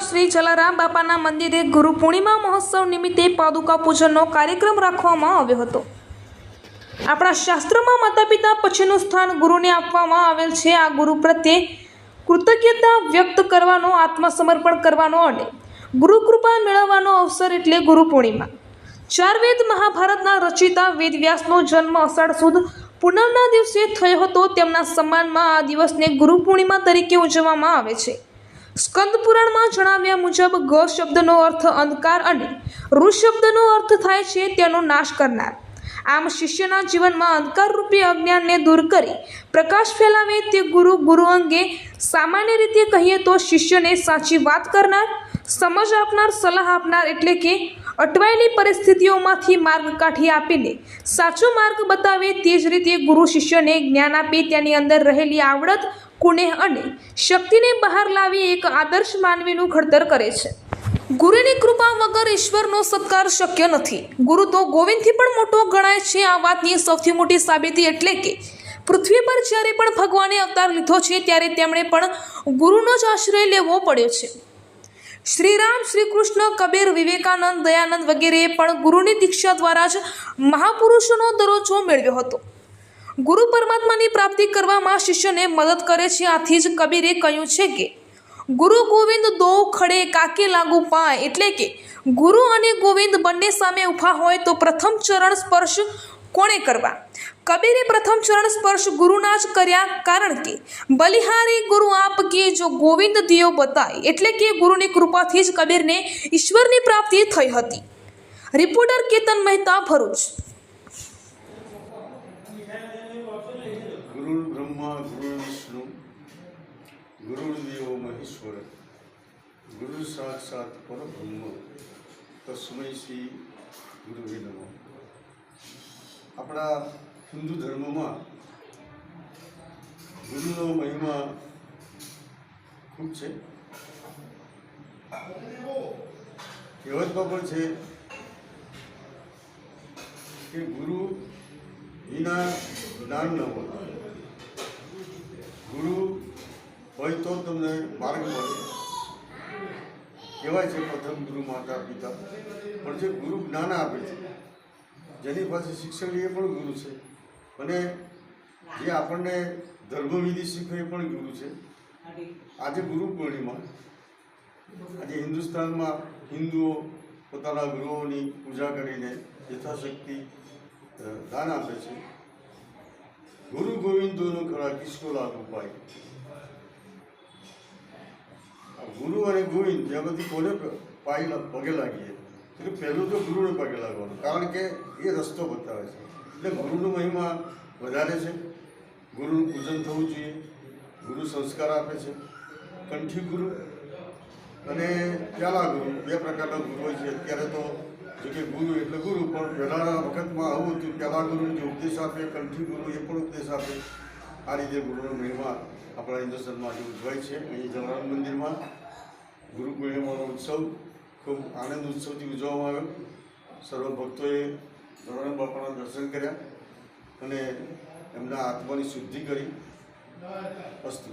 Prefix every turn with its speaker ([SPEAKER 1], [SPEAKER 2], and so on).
[SPEAKER 1] શ્રી જલારામ બાપાના મંદિરે ગુરુ પૂર્ણિમા મહોત્સવ નિમિત્તે પાદુકા પૂજનનો કાર્યક્રમ રાખવામાં આવ્યો હતો. આપણા શાસ્ત્રોમાં માતા પિતા પછીનું સ્થાન ગુરુને આપવામાં આવેલ છે. આ ગુરુ પ્રત્યે કૃતજ્ઞતા વ્યક્ત કરવાનો, આત્મસમર્પણ કરવાનો અને ગુરુ કૃપા મેળવવાનો અવસર એટલે ગુરુ પૂર્ણિમા. ચાર વેદ મહાભારતના રચિતા વેદવ્યાસનો જન્મ અષાઢ સુદ પૂનમના દિવસે થયો હતો. તેમના સન્માનમાં આ દિવસને ગુરુ પૂર્ણિમા તરીકે ઉજવવામાં આવે છે. સ્કંદ પુરાણમાં જણાવ્યા મુજબ, ગ શબ્દનો અર્થ અંધકાર અને ઋ શબ્દનો અર્થ થાય છે તેનો નાશ કરનાર. આમ શિષ્યના જીવનમાં અંધકાર રૂપી અજ્ઞાનને દૂર કરી પ્રકાશ ફેલાવે તે ગુરુ ગુરુ અંગે સામાન્ય રીતે કહીએ તો શિષ્યને સાચી વાત કરનાર સમજ આપનાર, સલાહ આપનાર એટલે કે અટવાયેલી પરિસ્થિતિઓમાંથી માર્ગ કાઢી આપીને સાચો માર્ગ બતાવે તે જ રીતે ગુરુ શિષ્યને જ્ઞાન આપી તેની અંદર રહેલી આવડત, કુનેહ અને શક્તિને બહાર લાવી એક આદર્શ માનવીનું ઘડતર કરે છે. ગુરુની કૃપા વગર ઈશ્વરનો સત્કાર શક્ય નથી. ગુરુ તો ગોવિંદથી પણ મોટો ગણાય છે. આ વાતની સૌથી મોટી સાબિતી એટલે કે પૃથ્વી પર જ્યારે પણ ભગવાને અવતાર લીધો છે, ત્યારે તેમણે પણ ગુરુનો જ આશ્રય લેવો પડ્યો છે. શ્રીરામ શ્રી કૃષ્ણ કબીર, વિવેકાનંદ, દયાનંદ વગેરેએ પણ ગુરુની દીક્ષા દ્વારા જ મહાપુરુષોનો દરજ્જો મેળવ્યો હતો. ગુરુ પરમાત્માની પ્રાપ્તિ કરવામાં શિષ્યને મદદ કરે છે, આથી જ કબીરે કહ્યું છે કે, ગુરુ ગોવિંદ દો ખડે કાકે લાગુ પાય. એટલે કે, ગુરુ અને ગોવિંદ બંને સામે ઊભા હોય તો પ્રથમ ચરણ સ્પર્શ કોણે કરવા? કબીરે પ્રથમ ચરણ સ્પર્શ ગુરુના જ કર્યા કારણ કે બલિહારી ગુરુ આપ કે જો ગોવિંદ દિયો બતાય એટલે કે ગુરુની કૃપાથી જ કબીરને ઈશ્વરની પ્રાપ્તિ થઈ હતી. રિપોર્ટર કેતન મહેતા, ભરૂચ.
[SPEAKER 2] આપણા હિન્દુ ધર્મમાં ગુરુનો મહિમા ખૂબ છે કહેવતમાં પણ છે કે ગુરુ વિના જ્ઞાન ન હોય ગુરુ હોય તો તમને માર્ગ મળે કહેવાય છે પ્રથમ ગુરુ માતા પિતા પણ જે ગુરુ જ્ઞાન આપે છે જેની પાસે શિક્ષણ એ પણ ગુરુ છે અને જે આપણને ધર્મવિધિ શીખવે એ પણ ગુરુ છે. આજે ગુરુ પૂર્ણિમા. આજે હિન્દુસ્તાનમાં હિન્દુઓ પોતાના ગુરુઓની પૂજા કરીને યથાશક્તિ દાન આપે છે. ગુરુ ગોવિંદોનો ખરા કિસકો લાગુ પાય. ગુરુ અને ગોવિંદ જેમાંથી કોને પાય પગે લાગીએ એટલે પહેલું તો ગુરુને પગે લાગવાનું કારણ કે એ રસ્તો બતાવે છે. એટલે ગુરુનો મહિમા વધારે છે. ગુરુનું પૂજન થવું જોઈએ. ગુરુ સંસ્કાર આપે છે. કંઠી ગુરુ અને પ્યાલા ગુરુ, બે પ્રકારના ગુરુ હોય છે. અત્યારે તો જો કે ગુરુ એટલે ગુરુ, પણ પહેલાંના વખતમાં આવું હતું, પ્યાલા ગુરુ જે ઉપદેશ આપે, કંઠી ગુરુ એ પણ ઉપદેશ આપે. આ રીતે ગુરુનો મહિમા આપણા હિન્દુસ્તાનમાં આજે ઉજવાય છે. અહીં જલારામ મંદિરમાં ગુરુ પૂર્ણિમાનો ઉત્સવ ખૂબ આનંદ ઉત્સવથી ઉજવવામાં આવ્યો. સર્વ ભક્તોએ ધોરણ બાપાના દર્શન કર્યા અને એમના આત્માની શુદ્ધિ કરી. અસ્તુ